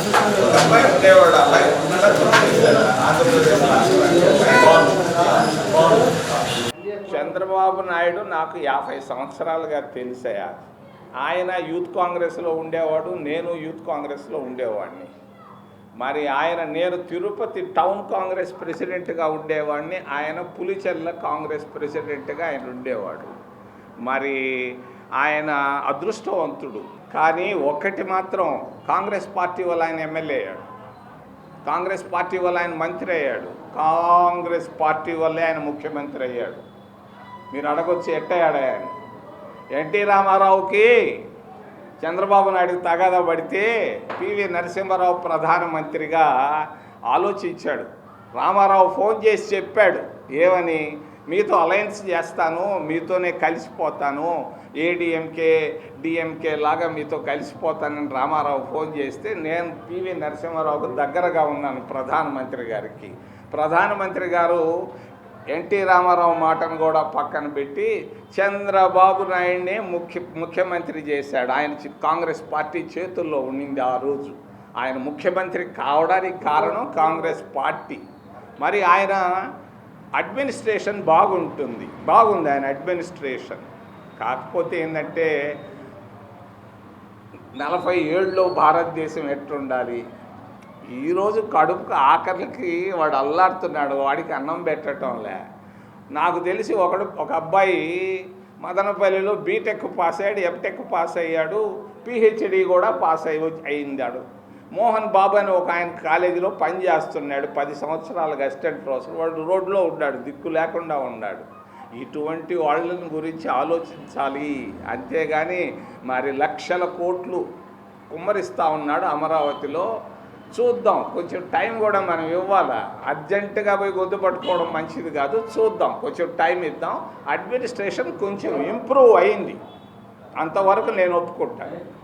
ఒక అబ్బాయి అబ్బాయి ఆంధ్రప్రదేశ్ చంద్రబాబు నాయుడు నాకు యాభై సంవత్సరాలుగా తెలిసాయా. ఆయన యూత్ కాంగ్రెస్లో ఉండేవాడు నేను యూత్ కాంగ్రెస్లో ఉండేవాడిని. మరి ఆయన నేను తిరుపతి టౌన్ కాంగ్రెస్ ప్రెసిడెంట్గా ఉండేవాడిని ఆయన పులిచెల్ల కాంగ్రెస్ ప్రెసిడెంట్గా ఆయన ఉండేవాడు. మరి ఆయన అదృష్టవంతుడు. కానీ ఒక్కటి మాత్రం కాంగ్రెస్ పార్టీ వల్ల ఆయన ఎమ్మెల్యే అయ్యాడు. కాంగ్రెస్ పార్టీ వల్ల ఆయన మంత్రి అయ్యాడు. కాంగ్రెస్ పార్టీ వల్లే ఆయన ముఖ్యమంత్రి అయ్యాడు. మీరు అడగొచ్చి ఎట్టయ్యాడు ఆయన? ఎన్టీ రామారావుకి చంద్రబాబు నాయుడు తగాదా పడితే పివి నరసింహారావు ప్రధానమంత్రిగా ఆలోచించాడు. రామారావు ఫోన్ చేసి చెప్పాడు. ఏమని? మీతో అలయన్స్ చేస్తాను మీతోనే కలిసిపోతాను ఏడిఎంకే డిఎంకే లాగా మీతో కలిసిపోతానని రామారావు ఫోన్ చేస్తే నేను పివి నరసింహారావుకు దగ్గరగా ఉన్నాను ప్రధానమంత్రి గారికి. ప్రధానమంత్రి గారు ఎన్టీ రామారావు మాటను కూడా పక్కన పెట్టి చంద్రబాబు నాయుడినే ముఖ్య ముఖ్యమంత్రి చేశాడు. ఆయన కాంగ్రెస్ పార్టీ చేతుల్లో ఉండింది ఆ రోజు. ఆయన ముఖ్యమంత్రి కావడానికి కారణం కాంగ్రెస్ పార్టీ. మరి ఆయన అడ్మినిస్ట్రేషన్ బాగుంటుంది. బాగుంది ఆయన అడ్మినిస్ట్రేషన్. కాకపోతే ఏంటంటే నలభై ఏళ్ళలో భారతదేశం ఎట్లుండాలి? ఈరోజు కడుపుకు ఆఖరికి వాడు అల్లాడుతున్నాడు వాడికి అన్నం పెట్టడంలే నాకు తెలిసి ఒకడు ఒక అబ్బాయి మదనపల్లిలో బీటెక్ పాస్ అయ్యాడు ఎంటెక్ పాస్ అయ్యాడు పిహెచ్డి కూడా పాస్ అయ్యి అయిందాడు మోహన్ బాబు అని ఒక ఆయన కాలేజీలో పని చేస్తున్నాడు పది సంవత్సరాలుగా అసిస్టెంట్ ప్రొఫెసర్. వాడు రోడ్లో ఉన్నాడు దిక్కు లేకుండా ఉన్నాడు. ఇటువంటి వాళ్ళని గురించి ఆలోచించాలి. అంతేగాని మరి లక్షల కోట్లు కుమ్మరిస్తూ ఉన్నాడు అమరావతిలో. చూద్దాం కొంచెం టైం కూడా మనం ఇవ్వాలా? అర్జెంటుగా పోయి గొద్దు పట్టుకోవడం మంచిది కాదు. చూద్దాం కొంచెం టైం ఇద్దాం. అడ్మినిస్ట్రేషన్ కొంచెం ఇంప్రూవ్ అయింది. అంతవరకు నేను ఒప్పుకుంటాను.